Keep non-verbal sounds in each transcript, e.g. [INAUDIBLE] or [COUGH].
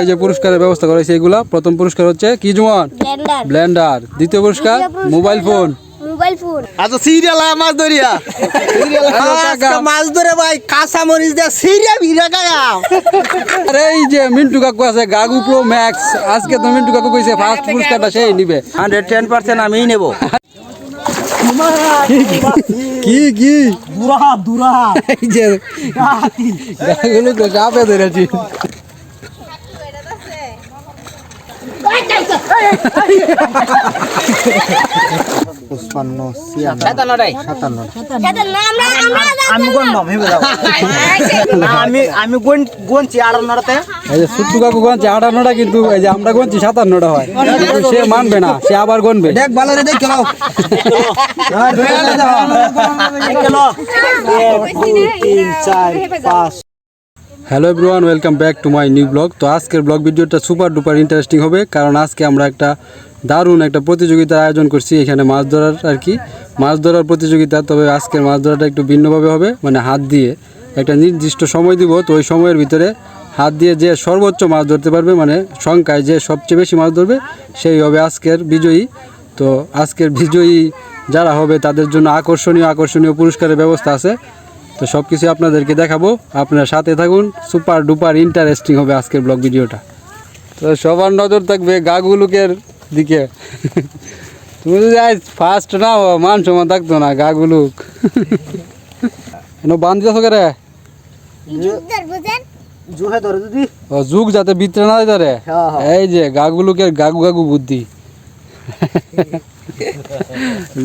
এই যে পুরস্কারের ব্যবস্থা করা হয়েছে এগুলা। প্রথম পুরস্কার হচ্ছে কি জুয়ান? ব্লেন্ডার। ব্লেন্ডার। দ্বিতীয় পুরস্কার মোবাইল ফোন। Mobile phone. আচ্ছা সিরিয়াল মাছ ধরিয়া। মাছ ধরে ভাই কাঁচা মরিচ দিয়ে সিরিয়া ভিড়া গায়াম আরে এই যে মিন্টু কাকু আছে গাগু প্রো ম্যাক্স আজকে তো মিন্টু কাকু কইছে ফার্স্ট পুরস্কারটা সেই নিবে। আমিই নেব। কি কি? দুরা দুরা এই যে গাগুলো তো চাপে ধরেছি পঁচপান্ন সাতান্নটাই সাতান্ন আমরা আমরা আমি গণবাম হেবে আমি আমি গুন গুনছি আটান্নটাতে। এই যে সুট্টু কাকু গনছে আটান্নটা কিন্তু এই যে আমরা গনছি সাতান্নটা হয়। সে মানবে না সে আবার গনবে। দেখ ভালো রে দেখ খেলাও তিন চার পাঁচ। Hello everyone welcome back to my new blog তো আজকের ব্লগ ভিডিওটা সুপার ডুপার ইন্টারেস্টিং হবে, কারণ আজকে আমরা একটা দারুণ একটা প্রতিযোগিতার আয়োজন করছি এখানে মাছ ধরার আর কি। মাছ ধরার প্রতিযোগিতা, তবে আজকের মাছ ধরাটা একটু ভিন্নভাবে হবে মানে হাত দিয়ে। একটা নির্দিষ্ট সময় দিব, তো ওই সময়ের ভিতরে হাত দিয়ে যে সর্বোচ্চ মাছ ধরতে পারবে মানে সংখ্যায় যে সবচেয়ে বেশি মাছ ধরবে, সেই হবে আজকের বিজয়ী। তো আজকের বিজয়ী যারা হবে, তাদের জন্য আকর্ষণীয় আকর্ষণীয় পুরস্কারের ব্যবস্থা আছে। তো সব কিছু আপনাদেরকে দেখাবো। আপনারা সাথে থাকুন। সুপার ডুপার ইন্টারেস্টিং হবে আজকের ব্লগ ভিডিওটা। তো সবার নজর থাকবে গাগুলুকের দিকে। তুমি যদি আজ ফার্স্ট না হও মান সমান থাকতো না গাগুলুক কেন বান্ধ দিতেছো কে রে যুদ্ধের বুঝেন? জুহে ধরে যদি ও যুগ যাতে বিতরে না দিতে রে হ্যাঁ, হ্যাঁ। এই যে গাগুলুকের গাগু গাগু বুদ্ধি।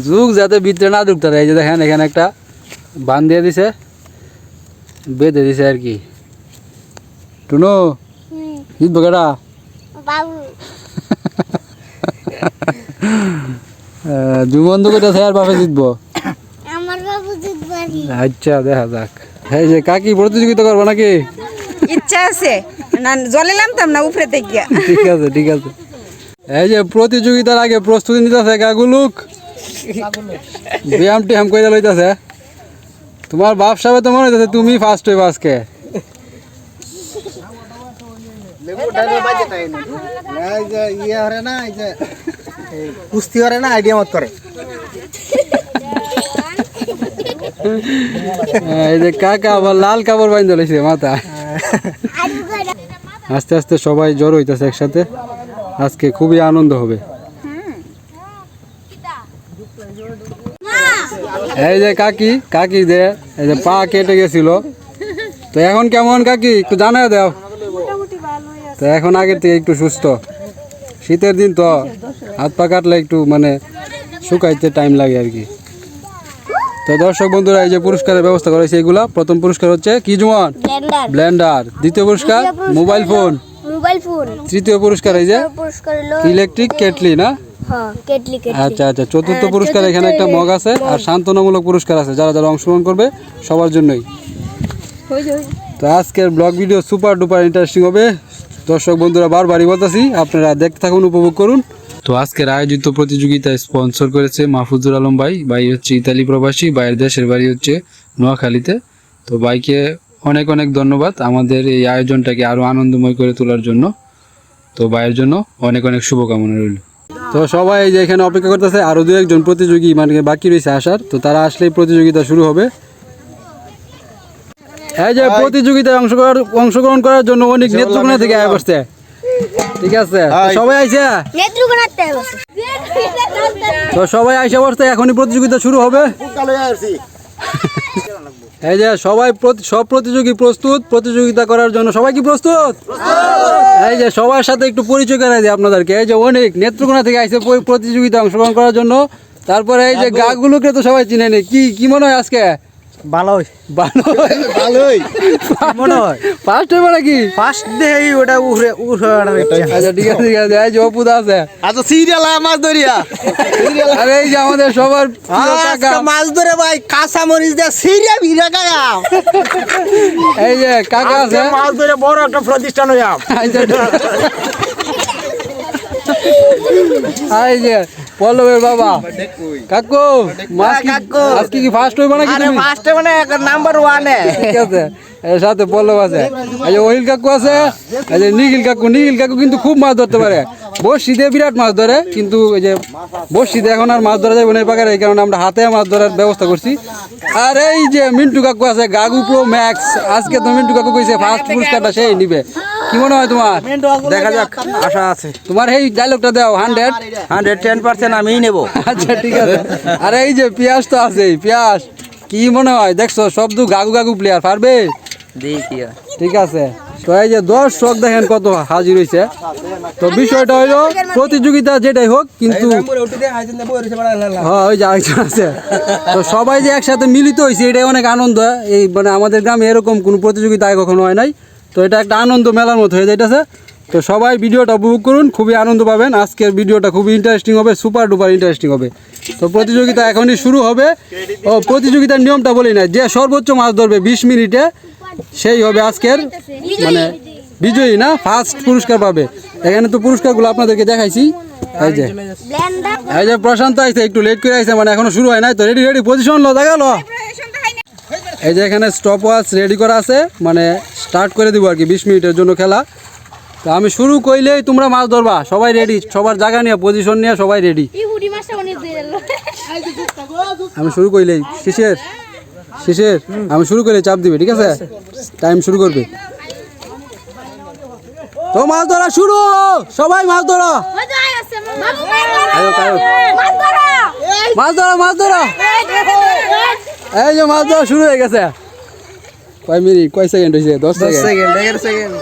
যুগ যাতে বিতরে না ঢুকতে রে এই যে দেখেন এখানে একটা বান দিয়ে দিছে বেঁধে দিছে আর কি। টুনু জিতবো কেটা জুমন্ত করে আর বাপে জিতবো? আমার বাবু জিতবারি আচ্ছা দেখা যাক। এই যে কাকি প্রতিযোগিতা করব নাকি? ইচ্ছা আছে। না জলে নামতাম না উপরে থেকে ঠিক আছে ঠিক আছে। এই যে প্রতিযোগিতার আগে প্রস্তুতি নিতেছে গাগুলুক ব্যায়াম ট্যায়াম করে লইতেছে। তোমার বাপ সাহেব তো মনে হইতেছে তুমি ফার্স্ট হইবা আজকে। এই যে ইয়ে হরে না এই যে এই কুস্তি হরে না আইডিয়া মত করে। এই যে কাকা আবার লাল কাপড় বাইন্ধে লইছে মাথা। আস্তে আস্তে সবাই জড়ো হইতেছে একসাথে। আজকে খুবই আনন্দ হবে। এই যে কাকি কাকি দে এই যে পা কেটে গেছিল। তো এখন কেমন কাকি? একটু জানাই দাও। তো এখন আগের থেকে একটু সুস্থ। শীতের দিন তো হাত পা কাটলে একটু মানে শুকাইতে টাইম লাগে আর কি। তো দর্শক বন্ধুরা এই যে পুরস্কারের ব্যবস্থা করেছে এগুলা। প্রথম পুরস্কার হচ্ছে কি জুয়ান? ব্লেন্ডার ব্লেন্ডার দ্বিতীয় পুরস্কার মোবাইল ফোন মোবাইল ফোন তৃতীয় পুরস্কার এই যে ইলেকট্রিক কেটলি না? আচ্ছা আচ্ছা চতুর্থ পুরস্কার এখানে একটা মগ আছে আর সান্ত্বনামূলক পুরস্কার আছে যারা যারা অংশগ্রহণ করবে সবার জন্যই। তো আজকের blog video super duper interesting হবে। দর্শক বন্ধুরা বারবারই বলতেছি আপনারা দেখতে থাকুন উপভোগ করুন। তো আজকের আয়োজিত প্রতিযোগিতা স্পন্সর করেছে মাহফুজুর আলম ভাই। ভাই হচ্ছে ইতালি প্রবাসী ভাইয়ের দেশের বাড়ি হচ্ছে নোয়াখালীতে। তো ভাইকে অনেক অনেক ধন্যবাদ আমাদের এই আয়োজনটাকে আরও আনন্দময় করে তোলার জন্য। তো ভাইয়ের জন্য অনেক অনেক শুভকামনা রইল। তো সবাই যে এখানে অপেক্ষা করতেছে আরও দু একজন প্রতিযোগী মানে বাকি রয়েছে আসার। তো তারা আসলেই প্রতিযোগিতা শুরু হবে। এই যে প্রতিযোগিতায় অংশগ্রহণ অংশগ্রহণ করার জন্য অনেক নেত্রকোনা থেকে আয় বসছে ঠিক আছে? সবাই নেত্রকোনাতে তো সবাই আইসা বসতে এখনই প্রতিযোগিতা শুরু হবে। এই যে সবাই প্রতি- সব প্রতিযোগী প্রস্তুত প্রতিযোগিতা করার জন্য সবাই কি প্রস্তুত? এই যে সবার সাথে একটু পরিচয় করাই দিই আপনাদেরকে। এই যে অনেক নেত্রকোনা থেকে আইসে প্রতিযোগিতা অংশগ্রহণ করার জন্য। তারপরে এই যে গাগুলোকে তো সবাই চিনে নেই। কি কি মনে হয় আজকে? ভালোই ভালো ভালোই মনে হয়? ফার্স্ট হবে নাকি ফার্স্ট দেই ওটা উঠে উঠে আচ্ছা ঠিক আছে ঠিক আছে। এই যে অপুদা আছে। আচ্ছা সিরিয়াল মাছ ধরিয়া। [LAUGHS] আর এই যে আমাদের সবার মাছ ধরে ভাই কাঁচা মরিচ দিয়ে সিরিয়া ভিড়া গায়াম এই যে কাকা আছে। মাছ ধরে বড় একটা প্রতিষ্ঠান হইয়াম আচ্ছা, এই যে পল্লবের বাবা। কাকু মাছ কাকু। আজকে কি ফার্স্ট হইব নাকি আরে ফার্স্টে মানে নাম্বার ওয়ানে ঠিক আছে। এর সাথে পল্লব আছে। এই ওহিল কাকু আছে। এই নিখিল কাকু নিখিল কাকু কিন্তু খুব মাছ ধরতে পারে। বর্ষিতে বিরাট মাছ ধরে কিন্তু এই যে বর্ষিতে এখন আর মাছ ধরা যাবে না এই এই কারণে আমরা হাতে মাছ ধরার ব্যবস্থা করছি। আর এই যে মিন্টু কাকু আছে গাগু প্রো ম্যাক্স আজকে তো মিন্টু কাকু কইছে ফার্স্ট পুরস্কারটা সেই নিবে। কি মনে হয় তোমার? দেখা যাক। আশা আছে। তোমার এই ডায়লগটা দাও হান্ড্রেড হান্ড্রেড টেন পার্সেন্ট আমিই নেব। আচ্ছা ঠিক আছে। আর এই যে পেঁয়াজ তো আছে পেঁয়াজ। কি মনে হয়? দেখছ সব তো গাগু গাগু প্লেয়ার পারবে? ঠিক আছে। তো এই যে দর্শক দেখেন কত হাজির হয়েছে তো বিষয়টা হইল প্রতিযোগিতা যেটাই হোক কিন্তু হ্যাঁ ওই যে আরেকজন আছে। তো সবাই যে একসাথে মিলিত হয়েছে এটাই অনেক আনন্দ। এই মানে আমাদের গ্রামে এরকম কোনো প্রতিযোগিতা আগে কখনো হয় নাই। তো এটা একটা আনন্দ মেলার মতো হয়ে যাইতেছে। তো সবাই ভিডিওটা উপভোগ করুন খুবই আনন্দ পাবেন। আজকের ভিডিওটা খুবই ইন্টারেস্টিং হবে সুপার ডুপার ইন্টারেস্টিং হবে। তো প্রতিযোগিতা এখনই শুরু হবে। ও প্রতিযোগিতার নিয়মটা বলি না যে সর্বোচ্চ মাছ ধরবে বিশ মিনিটে সেই হবে আজকের মানে বিজয়ী না? ফার্স্ট পুরস্কার পাবে। এখানে তো পুরস্কারগুলো আপনাদেরকে দেখাইছি। এই যে। এই যে প্রশান্ত আইছে একটু লেট করে আইছে মানে এখনও শুরু হয় নাই। তো রেডি রেডি পজিশন লো দেখা লো। এই যে এখানে স্টপ ওয়াচ রেডি করা আছে মানে স্টার্ট করে দিব আর কি বিশ মিনিটের জন্য খেলা। তো আমি শুরু করলেই তোমরা মাছ ধরবা সবাই রেডি সবার জায়গা নিয়ে পজিশন নিয়ে সবাই রেডি আমি শুরু করলেই শিশের শিশের আমি শুরু করে চাপ দিবে ঠিক আছে? টাইম শুরু করবে। তো মাছ ধরা শুরু! সবাই মাছ ধরো। মাছ ধরো মাছ ধরো। এই যে মাছ ধরা শুরু হয়ে গেছে। কয় মিনিট কয় সেকেন্ড হয়েছে? দশ সেকেন্ড।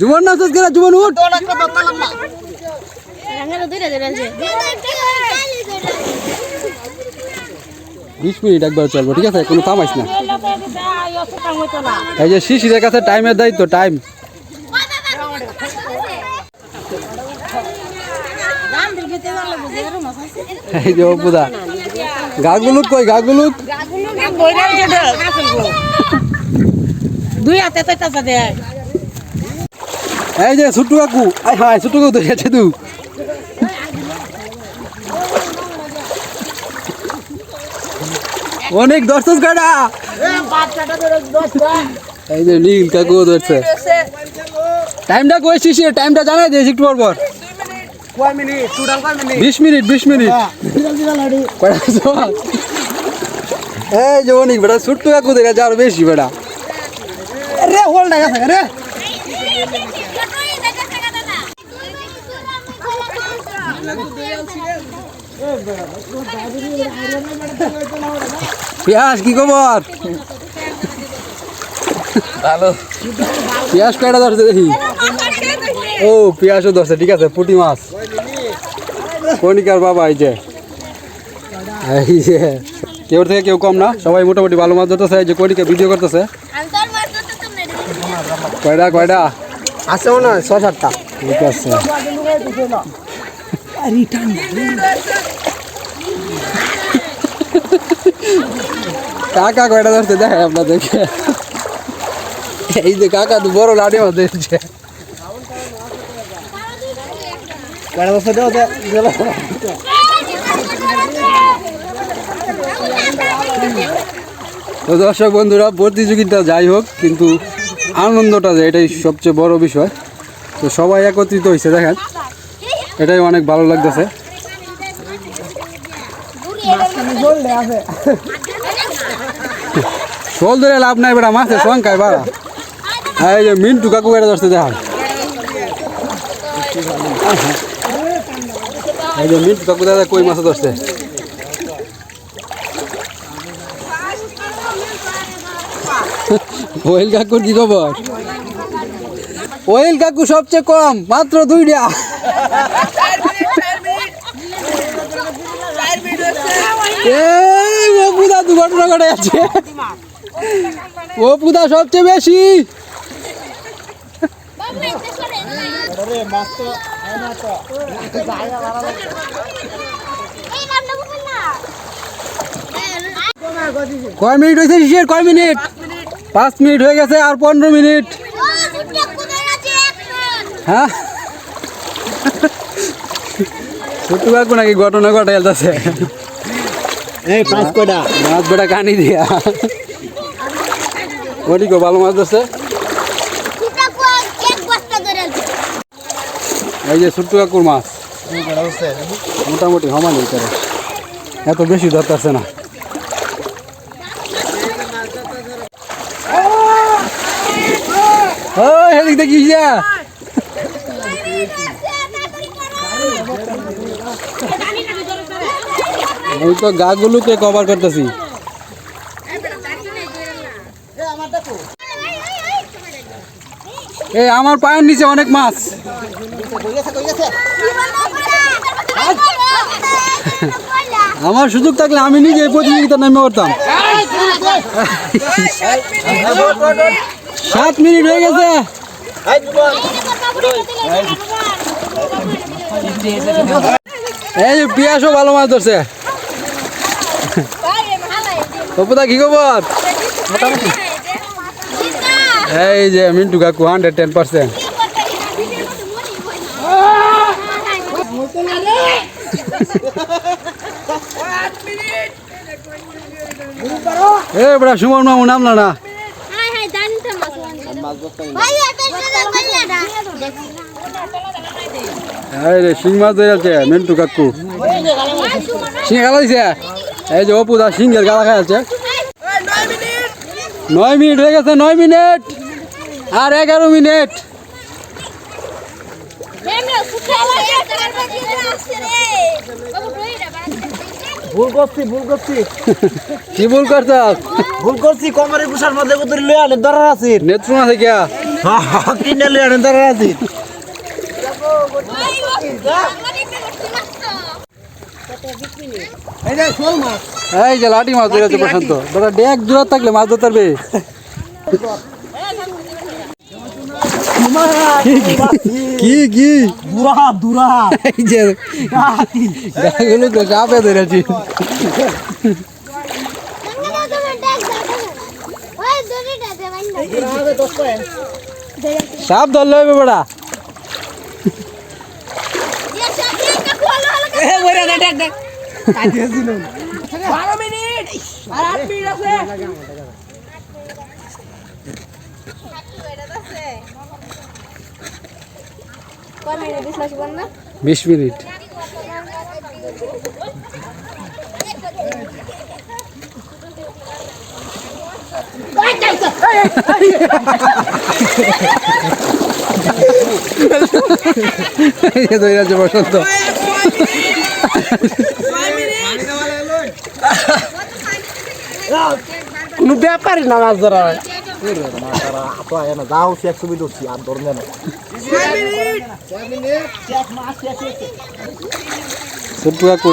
জুবন না করে জুবন উঠ। বিশ মিনিট একবার চলবো, ঠিক আছে? কোনো থামাইস না। এই যে শিশিরের কাছে টাইমের দায়িত্ব, টাইম। এই যে অপুদা। গাগুলুক কই, গাগুলুক? দুই হাতে তো এই যে ছোট্টু কাকু আই হাই ছোট্টু কাকু তো গেছে তু? অনেক দর্শক গাড়া এই যে নীল কাকু ধরছে। টাইমটা কই শিশির টাইমটা জানাই দিয়েছি একটু পর পর। বিশ মিনিট বিশ মিনিট। এই যে অনেক বেটা ছোট্টু কাকু দেখে যার বেশি বেটা রে হোল না গেছে রে। পেঁয়াজ কি খবর ভালো পেঁয়াজ কয়টা ধরছে দেখি ও পেঁয়াজও ধরছে ঠিক আছে পুঁটি মাছ কনিকার বাবা এই যে এই যে কেউ থেকে কেউ কম না সবাই মোটামুটি ভালো মাছ ধরতেছে এই যে কনিকা ভিডিও করতেছে আন্তর মাছ ধরতে তোমরা কয়টা কয়টা আছে মনে হয় ছয় সাতটা। ঠিক আছে। কাকা কয়টা ধরছে? দেখে আপনাদেরকে। এই যে কাকা তো বড় লাঠি ধরছে? কয়টা তো দর্শক বন্ধুরা, প্রতিযোগিতা যাই হোক, কিন্তু আনন্দটা যে এটাই সবচেয়ে বড় বিষয়। তো সবাই একত্রিত হয়েছে দেখেন। এটাই অনেক ভালো লাগতেছে। শোল ধরে লাভ নাই বেটা, মাছের সংখ্যায় বাড়া। এই যে মিন্টু কাকু এটা ধরছে দেখান এই যে মিন্টু কাকু দাদা কই মাছ ধরছে? ওয়েল কাকুর কি খবর? ওয়েল কাকু সবচেয়ে কম, মাত্র দুইটা। ও পুদা দুর্ঘটনা ঘটে আছে ও পুদা সবচেয়ে বেশি। কয় মিনিট হয়েছে শিশের? কয় মিনিট? পাঁচ মিনিট হয়ে গেছে আর পনেরো মিনিট। হ্যাঁ? ছোট্টু নাকি ঘটনা ঘটে যাচ্ছে পাঁচ কয়টা? মাছ বেটা কানি দিয়া। ওদিকে ভালো মাছ ধরছে? কুটা কুয়া এক বস্তা ধরে আছে। এই যে ছোট্টু কাকুর মাছ। মোটামুটি সমানই করে এত বেশি ধরতেছে না। ওই হেদিক দেখিস যা আমি তো গাগুলোকে কভার করতেছি। এই, আমার পায়ের নিচে অনেক মাছ। আমার সুযোগ থাকলে আমি নিজে প্রতিযোগিতা নামে করতাম সাত মিনিট হয়ে গেছে। এই পিয়াসও ভালো মাছ ধরছে। তপুদা কি খবর? এই যে মিন্টু কাকু হান্ড্রেড টেন পার্সেন্ট এ বড়া সুমন মামু নামলা না হাই হাই জানি তো মাছ ভাই এটা এটা কইলাটা এই রে শিং মাছ ধরে আছে মিন্টু কাকু। শিং গালা দিছে? এই যে অপু দা সিংহের গালা খাই আছে নয় মিনিট হয়ে গেছে নয় মিনিট আর এগারো মিনিট। ভুল করছি ভুল করছি। কি ভুল করছ? ভুল করছি কমারের পুষার মধ্যে কত লয়ে আনে দরার আছে নেত্রু আছে কিয়া কিনে লয়ে আনে দরার আছে ভাই বাবু করছি মাছ এই যে শোল মাছ এই যে লাঠি মাছ ধরে আছে প্রশান্ত দাদা ডেক দূর থাকলে মাছ ধরতে পারবে? কি কি? দুরা দুরা এই যে গাগুলো তো চাপে ধরেছি। ওই দড়িটা দে বাইন্দা সাপ ধরলে হবে বেড়া ইয়া সাথে খোলা হলো কোন মিনিট বিশ্বাস করুন না বিশ মিনিট বসন্ত। কোনো ব্যাপারই না মাছ ধরা যাও সে ছবি ধরছি আর ধরবে না ছোট্টু কাকু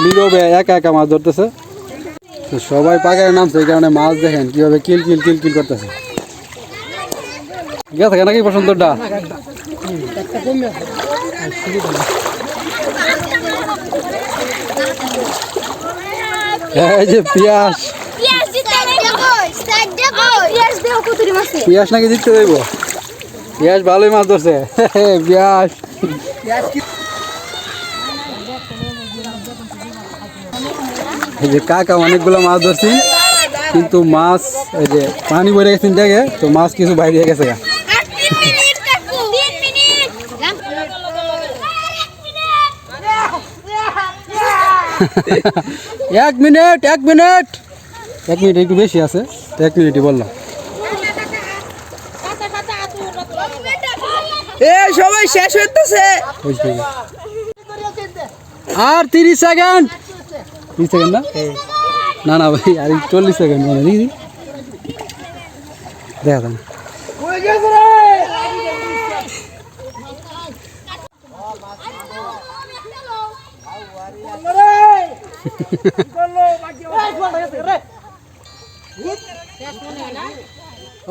একা একা মাছ ধরতেছে। সবাই পাকায় নামছে এই কারণে মাছ দেখেন কীভাবে কিল কিল কিল কিল করতেছে। গেছে কেন নাকি বসন্তটা এই যে পিয়াস পিয়াজ দিতে দেবো স্টার্ট দেবো পিয়াজ দেবো কুতুরি মাছে পিয়াস নাকি দিতে দেবো? পিয়াস ভালোই মাছ ধরছে পিয়াস এই যে কাকা অনেকগুলো মাছ ধরছি কিন্তু মাছ এই যে পানি ভরে গেছেন দেখে তো মাছ কিছু বাইরে গেছে গা। [LAUGHS] [LAUGHS] এক মিনিট এক মিনিট। এক মিনিট একটু বেশি আছে। তো এক মিনিটই বললাম। এ সবাই শেষ হইতেছে। আর তিরিশ সেকেন্ড। তিরিশ সেকেন্ড না? না না ভাই আর চল্লিশ সেকেন্ড মানে দেখা যাবে [LAUGHS]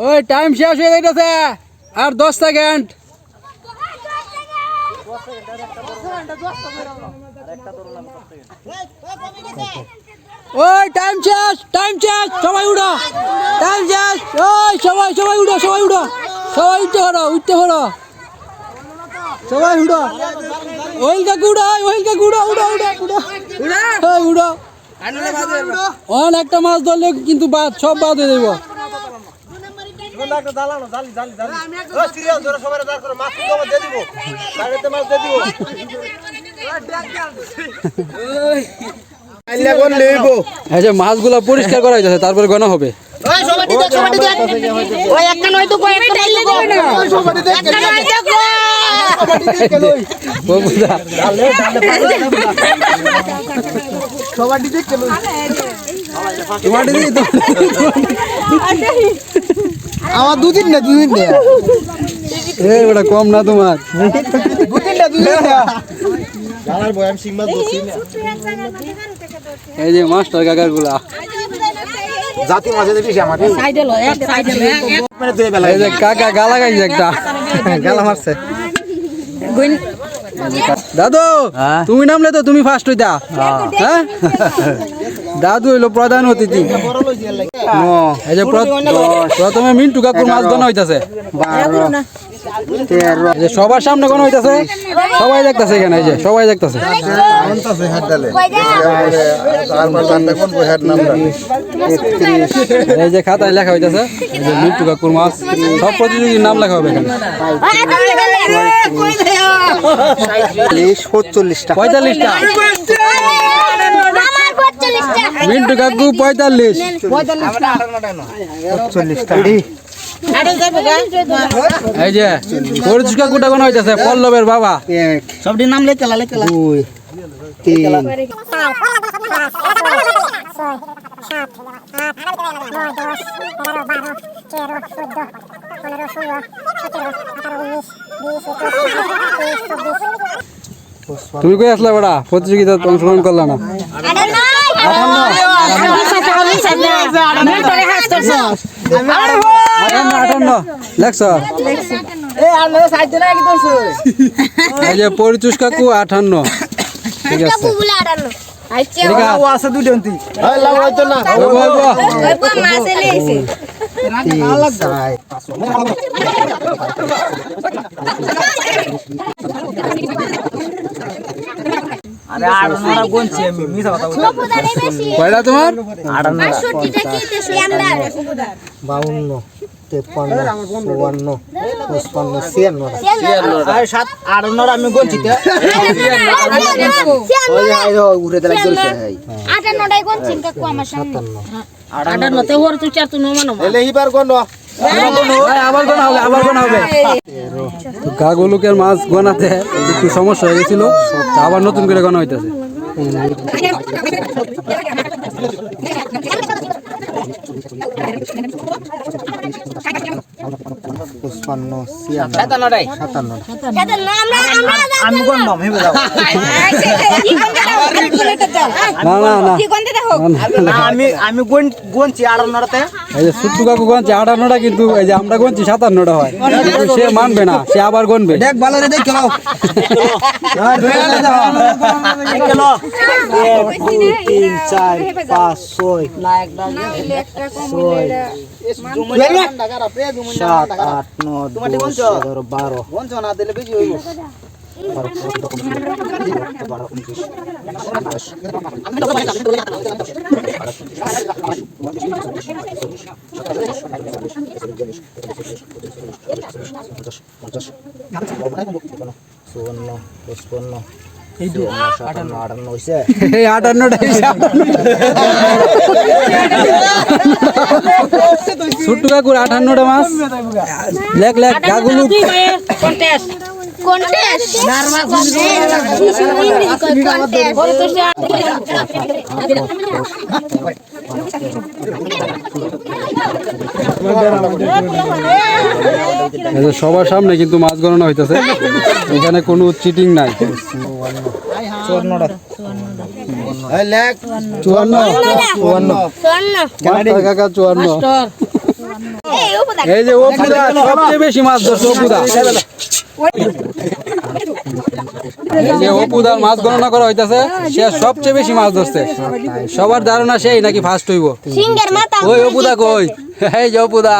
ওই টাইম শেষ হয়ে যাইতেছে। আর দশ সেকেন্ড ওই টাইম শেষ টাইম শেষ, সবাই উঠো। টাইম শেষ। ওই, সবাই সবাই উঠো সবাই উঠো। সবাই উঠতে হলো উঠতে হলো সবাই উড়ো ওইল কাকু উড়াই ওইল কাকু উড়া উড়া উড়া উড়া। উড়া। উড়া। অন একটা মাছ ধরলে কিন্তু বাদ সব বাদ হয়ে দিব। মাছগুলা পরিষ্কার করা হইতেছে তারপরে গণা হবে। ওই সবাটি দেখ সবাটি দেখ ওই একটা নয় তো একটা নয় তো আমার দুদিন না দুদিন না বেটা কম না তোমার দুদিন না দুদিন না এই যে মাস্টার কাকারগুলা জাতি মাঝে দেখিস আমাকে মানে তুই বেলা এই যে কাকা গালা গাইছে একটা গালা মারছে দাদু তুমি নামলে তো তুমি ফার্স্ট হইতা। হ্যাঁ? দাদু হইল প্রধান অতিথি। এই যে প্র- প্রথমে মিন্টু কাকুর মাছ গনা হইতাছে। সবার সামনে গনা হইতাছে? সবাই দেখতাছে এখানে এই যে সবাই দেখতাছে। এই যে খাতায় লেখা হইতাছে এই যে মিন্টু কাকুর মাছ সব প্রতিযোগীর নাম লেখা হবে এখানে। পঁয়তাল্লিশটা। মিন্টু কাকু পঁয়তাল্লিশ। সত্তরলিশটা এই যে গনা হইতাছে? পল্লবের বাবা। এক সবটি নাম লেখা লেখা দুই তিন। তুমি কই আসলা বেড়া? প্রতিযোগিতা অংশগ্রহণ করলা না? আটান্ন আটান্ন লেখছ এই যে পরিচুষ কাকু আটান্ন ঠিক আছে। আছে না ওই বল, বল। মাছ কুবুদারে বেশি? কয়টা তোমার? 68টা কি? দেশে আমরা বাউন্ন তেপ্পান্ন চুয়ান্ন পঁচপান্ন ছিয়ান্ন সিয়ান্ন সাত আটান্নর আমি গনছি সিয়ান্ন উঠে দিলে চলছে আটান্নটাই কোন চিন্তা কো আমার সামনে। এলে হিবার গন ভাই, আবার গোনা হবে? আবার গোনা হবে তো কাগুলুকের মাছ গোনাতে একটু সমস্যা হয়ে গেছিল আবার নতুন করে গোনা হইতেছে। সাতান্ন হিবে না না না। কোনতে দেখো? আমি আমি গনছি আটান্নটাতে? এই যে সুট্টু কাকু গনছে আটান্নটা কিন্তু এই যে আমরা গনছি সাতান্নটা হয়। সে মানবে না সে আবার গনবে দেখ ভালো রে দেখ খেলাও এক দুই তিন চার পাঁচ ছয়। ছয় সাত আট নয় দশ এগারো বারো চুয়ান্ন পঁচপান্ন সুট্টু কাকুর আটান্নটা মাছ লেখ লেখ কাগুলু কন্টেস্ট সবার সামনে কিন্তু মাছ গণনা হইতেছে। এখানে কোনো চিটিং নাই। চুয়ান্ন। কাকা এই যে অপুদা সবচেয়ে বেশি মাছ ধরছে এই যে অপুদার মাছ গণনা করা হইতাছে সে সবচেয়ে বেশি মাছ ধরছে। সবার ধারণা সেই নাকি ফার্স্ট হইব। ওই অপুদা কই? এই যে অপুদা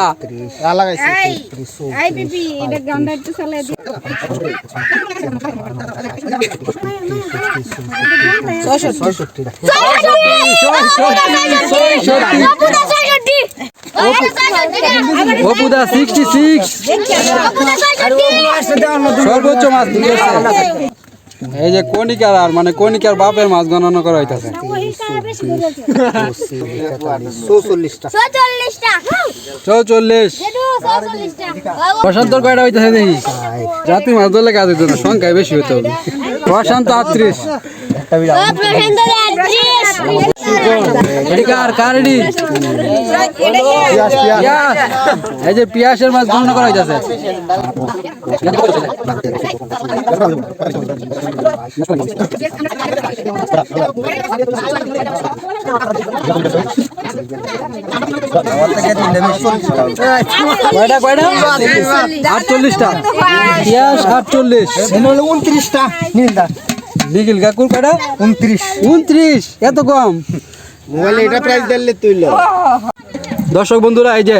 অপুদা সিক্সটি সিক্স সর্বোচ্চ মাছ ধরছে। এই যে কনিকার আর মানে কনিকার বাপের মাছ গণনা করা হইতাছে। চৌচল্লিশ। প্রশান্তর কয়টা হইতাছে দেখি? রাত্রি মাছ ধরলে কাজ হইতো না সংখ্যায় বেশি হইতে হবে। আটত্রিশ। এটি কার কার এটি পিয়াস এই যে পিয়াসের মাছ গণনা করা হইতাছে। কয়টা কয়টা? আটচল্লিশটা। পিয়াস আটচল্লিশ। উনত্রিশটা। নিন্দা নিখিল কাকুর কয়টা? উনত্রিশ। উনত্রিশ। এত কম? মোবাইলে এটা প্রাইস দিলে তুইল। দর্শক বন্ধুরা এই যে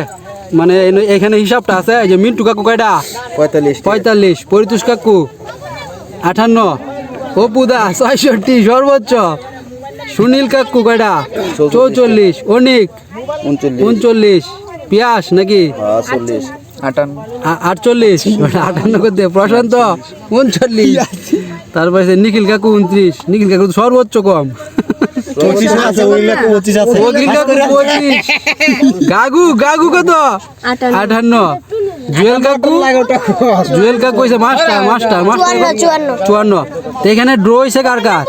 মানে এখানে হিসাবটা আছে এই যে মিন্টু কাকু কয়টা? পঁয়তাল্লিশ। পঁয়তাল্লিশ। পরিতোষ কাকু আঠান্ন। অপুদা ছয়ষট্টি সর্বোচ্চ। সুনীল কাকু কয়টা? চৌচল্লিশ। অনিক? উনচল্লিশ। পিয়াস নাকি? চল্লিশ। আটান্ন আ- আটচল্লিশ। আটান্ন করতে প্রশান্ত উনচল্লিশ। তারপরে সে নিখিল কাকু উনত্রিশ। নিখিল কাকু সর্বোচ্চ কম। গাগু গাগু কত? আটান্ন। জুয়েল কাকু? জুয়েল কাকু হয়েছে মাস্টার মাস্টার মাস্টার। চুয়ান্ন। চুয়ান্ন। তো এখানে ড্র হয়েছে কার কার?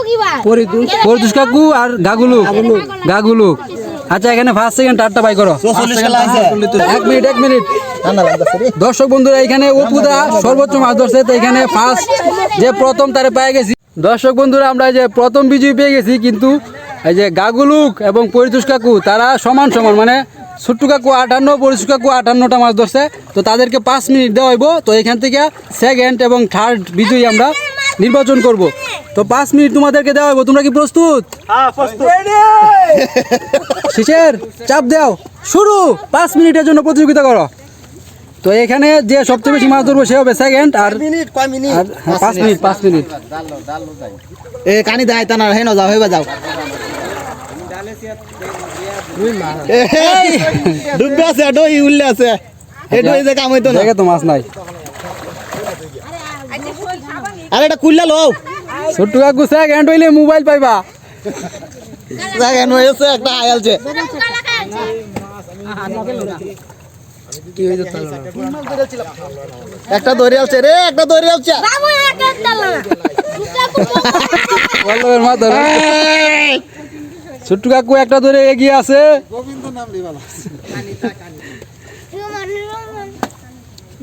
পরিতুষ। কাকু আর গাগুলুক গাগুলুক আচ্ছা এখানে ফার্স্ট সেকেন্ড থার্ডটা বাই করো। এক মিনিট এক মিনিট। দর্শক বন্ধুরা এখানে অপুদা সর্বোচ্চ মাছ ধরছে তো এখানে ফার্স্ট যে প্রথম তারে পেয়ে গেছি। দর্শক বন্ধুরা আমরা এই যে প্রথম বিজয়ী পেয়ে গেছি কিন্তু এই যে গাগুলুক এবং পরিতোষ কাকু তারা সমান সমান মানে ছোট্টু কাকু আটান্ন পরিতোষ কাকু আটান্নটা মাছ ধরছে। তো তাদেরকে পাঁচ মিনিট দেওয়া হইব। তো এখান থেকে সেকেন্ড এবং থার্ড বিজয়ী আমরা নির্বাচন করব। তো পাঁচ মিনিট তোমাদেরকে দেওয়া হইব। তোমরা কি প্রস্তুত? শিশের চাপ দাও। শুরু! পাঁচ মিনিটের জন্য প্রতিযোগিতা করো। তো এখানে যে সবচেয়ে বেশি মাছ ধরবো সে হবে সেকেন্ড আর মিনিট কয় মিনিট? হ্যাঁ, পাঁচ মিনিট পাঁচ মিনিট। এ কানি দাই তা না হেন যাও হইবা যাও। ডুববে আছে ডই উল্লে আছে। এই ডই যে কাম হইতো না। দেখে তো মাছ নাই। আরে এটা কুল্লা লও। ছোট্ট কাকু সেকেন্ড হইলে মোবাইল পাইবা? দেখেন হয়েছে একটা আয়ালছে একটা ধরে আছে রে একটা ধরে আছে বাবু একটা চালা পল্লবের মাথা ছোট্ট কাকু একটা ধরে এগিয়ে আছে।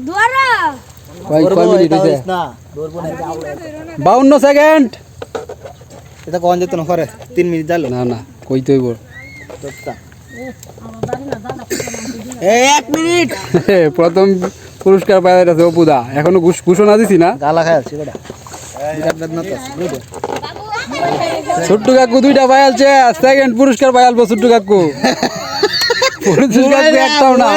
দুয়ারা কয় কয় মিনিট হয়েছে না বাউন্ন সেকেন্ড। এটা কোন যেত না করে তিন মিনিট যালো না না কইতে হইব এক মিনিট। [LAUGHS] প্রথম পুরস্কার পাওয়া গেছে অপুদা। এখনও ঘুষ- ঘোষণা দিছি না। গালা খাই আছে বেটা। ছোট্ট কাকু দুইটা পাইলছে সেকেন্ড পুরস্কার পাইলবো ছোট্ট কাকু। [LAUGHS] পুরস্কার একটাও না।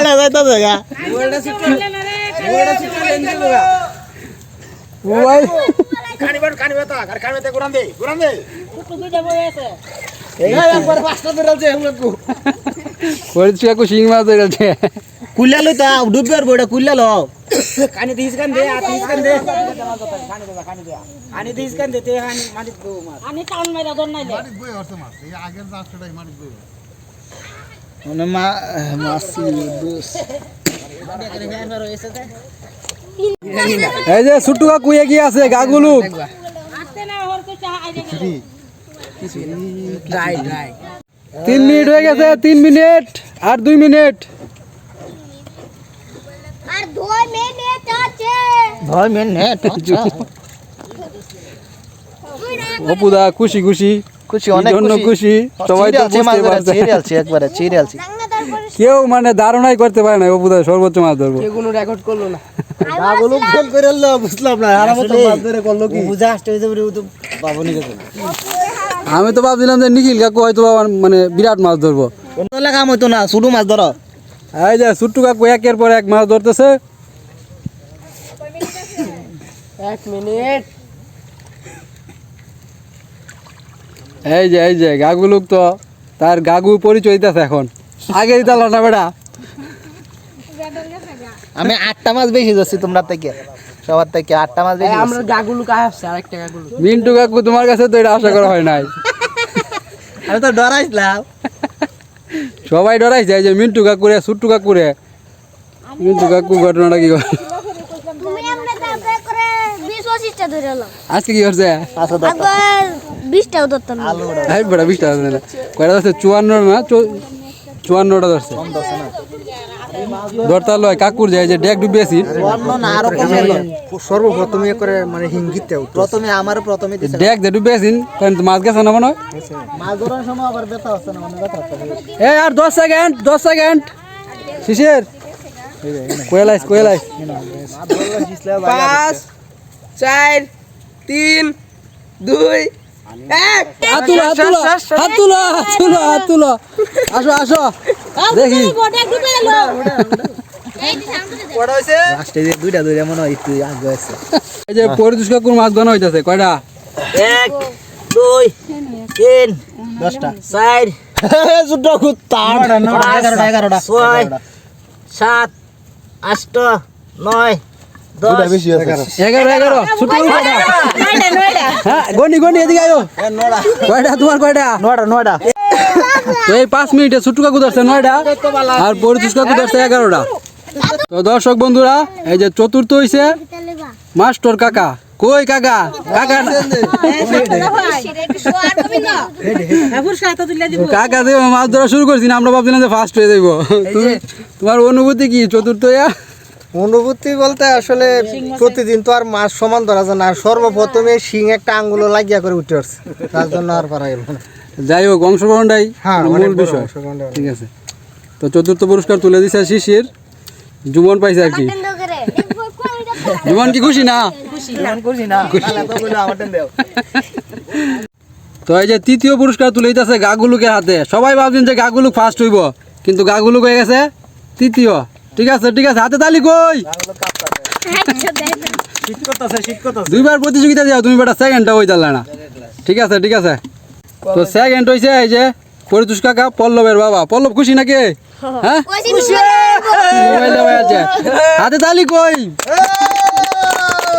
ওই কানিবার কানিবাতা কার কানিবাতে গুরান দে গুরান দে। টুকুই যাব এসে এই একবার পাঁচটা ধরেছে আমরা কো কইছি কো শিং মাছ ধরেছে কুল্লা লইতা ডুববার বড় কুল্লা ল কানি দিস কান দে আ দিস কান দে। কানি দে কানি দে কানি দিস কান দে তে হানি মাটি গো মাছ। আমি টাউন মেরা ধর নাই মাটি গো হরতে মাছ এই আগের রাস্তাটাই মাটি গো মানে মা মাছি দোস এই যে ছোট্ট কাকু এগিয়ে আছে গাগুলু আতে না হর তো চা আইলে তিন মিনিট হয়ে গেছে তিন মিনিট আর দুই মিনিট। আর দুই মিনিট আছে। ভয় মেন নে অপুদা খুশি খুশি। খুশি অনেক খুশি। সবাই তো বুঝতে পারছে। চিরিয়ালছি একবারে চিরিয়ালছি রান্না কেউ মানে ধারণাই করতে পারে না সর্বোচ্চ মাছ ধরবো। গাগুলো ফেল [LAUGHS] করে এলো, বুঝলাম না আর আমার তো মাছ ধরে করল কি? বুঝা আসতে হইতে পারে ও তো বাবনি গেছে আমি তো ভাবছিলাম যে নিখিল কাকু হয়তো মানে বিরাট মাছ ধরবো। কোনো কাম হইতো না শুধু মাছ ধরো। এই যে ছোট্টু কাকু একের পর এক মাছ ধরতেছে। এক মিনিট। এই যে এই যে গাগু লোক তো তার গাগু পরিচয় দিতেছে এখন। আগে দিতে না বেটা আমি আটটা মাছ বেশি যাচ্ছি তোমরা থেকে সবার থেকে আটটা মাছ বেশি আমরা গাগু লোক আসছে আরেকটা গাগু মিন্টু কাকু তোমার কাছে তো এটা আশা করা হয় নাই। আমি তো ডরাইছিলাম। সবাই ডরাইছে এই যে মিন্টু কাকুরে ছোট্টু কাকুরে। মিন্টু কাকু ঘটনাটা কি করে? আজকে কি করছে বিশটাও ধরতাম এই বিশটা ধরছে না। কয়টা ধরছে? চুয়ান্ন না? চুয়ান্নটা ধরছে। লয় কাকুর যায় যে ডেক ডুবিয়েছি সর্বপ্রথমে করে মানে হিঙ্গিতে প্রথমে আমারও প্রথমে ডেক যে ডুবিয়েছি কারণ তো মাছ গেছে না মনে হয়? মাছ ধরার সময় আবার ব্যথা হচ্ছে না মানে ব্যথা হচ্ছে। এই আর দশ সেকেন্ড দশ সেকেন্ড শিশির। কোয়েলাইস কোয়েলাইস পাঁচ চার তিন দুই আসো আসো। দেখি। দুইটা দুইটা মনে হয় আগে আছে এই যে পরিদুষ কাকুর মাছ গানো হইতাছে কয়টা? এক দুই তিন দশটা। চার যুদ্ধ কুত্তা। এগারোটা এগারোটা। ছয় সাত আষ্ট নয় তো এই পাঁচ মিনিটে ছোট্টু কাকু ধরছে নয়টা আর কাকু ধরছে এগারোটা। তো দর্শক বন্ধুরা এই যে চতুর্থ হইছে মাস্টার কাকা। কই কাকা? কাকা কাকা দেব মাছ ধরা শুরু করছি না আমরা ভাবছিলাম যে ফার্স্ট হয়ে যাইব। তোমার অনুভূতি কি চতুর্থ ইয়া অনুভূতি বলতে আসলে প্রতিদিন তো আর মাছ সমান ধরা যায় না। সর্বপ্রথমে শিং একটা আঙ্গুলো লাগিয়া করে উঠে আসছে। তার জন্য আর পারা গেল না। যাই হোক অংশগ্রহণটাই হ্যাঁ, মূল বিষয়। ঠিক আছে। তো চতুর্থ পুরস্কার তুলে দিছে শিশির। জুমন পাইছে আর কি। জুমন কি খুশি না? তো এই যে তৃতীয় পুরস্কার তুলে দিতেছে গাগুলুকের হাতে। সবাই ভাবছেন যে গাগুলুক ফার্স্ট হইব কিন্তু গাগুলুক হয়ে গেছে তৃতীয়। ঠিক আছে ঠিক আছে হাতে তালি কই? দুইবার প্রতিযোগিতা দিও তুমি বেটা সেকেন্ডটা হই তাহলে না। ঠিক আছে ঠিক আছে। তো সেকেন্ড হইছে এই যে পরিতুষ কাকা পল্লবের বাবা। পল্লব খুশি নাকি? হ্যাঁ? হাতে তালি কই?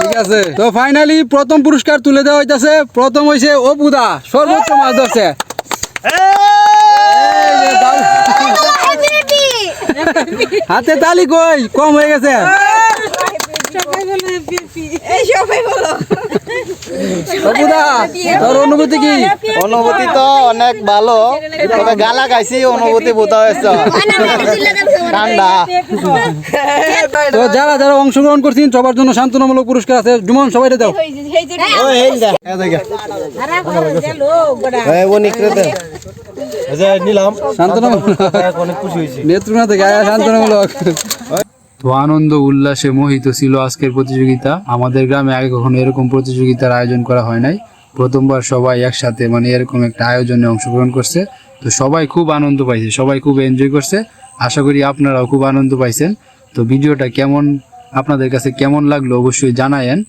ঠিক আছে। তো ফাইনালি প্রথম পুরস্কার তুলে দেওয়া হইতাছে। প্রথম হইছে অপুদা সর্বোচ্চ মাছ ধরছে এই যে দাও- হাতে তালি কই? কম হয়ে গেছে। এই সবাই বলো। অপুদা তোর অনুভূতি কি? অনুভূতি তো অনেক ভালো তবে গালা অনুভূতি বোধ হয়েছে। ঠান্ডা। তো যারা যারা অংশগ্রহণ করছেন সবার জন্য শান্তনামূলক পুরস্কার আছে। জুমন সবাই দাও। ও যা। নিলাম। অনেক খুশি হয়েছি। নেত্রকোনা থেকে আয়া শান্তনামূলক তো আনন্দ উল্লাসে মোহিত ছিল আজকের প্রতিযোগিতা। আমাদের গ্রামে আগে কখনো এরকম প্রতিযোগিতার আয়োজন করা হয় নাই। প্রথমবার সবাই একসাথে মানে এরকম একটা আয়োজনে অংশগ্রহণ করছে। তো সবাই খুব আনন্দ পাইছে সবাই খুব এনজয় করছে। আশা করি আপনারাও খুব আনন্দ পাইছেন। তো ভিডিওটা কেমন আপনাদের কাছে কেমন লাগল অবশ্যই জানায়েন।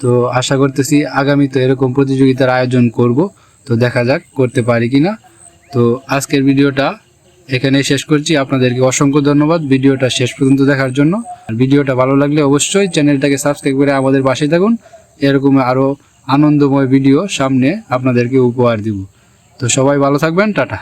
তো আশা করতেছি আগামী তো এরকম প্রতিযোগিতার আয়োজন করব। তো দেখা যাক করতে পারি কিনা। তো আজকের ভিডিওটা এখানে শেষ করছি। আপনাদেরকে অসংখ্য ধন্যবাদ ভিডিওটা শেষ পর্যন্ত দেখার জন্য। আর ভিডিওটা ভালো লাগলে অবশ্যই চ্যানেলটাকে সাবস্ক্রাইব করে আমাদের পাশে থাকুন। এরকম আরও আনন্দময় ভিডিও সামনে আপনাদেরকে উপহার দিব। তো সবাই ভালো থাকবেন, টাটা।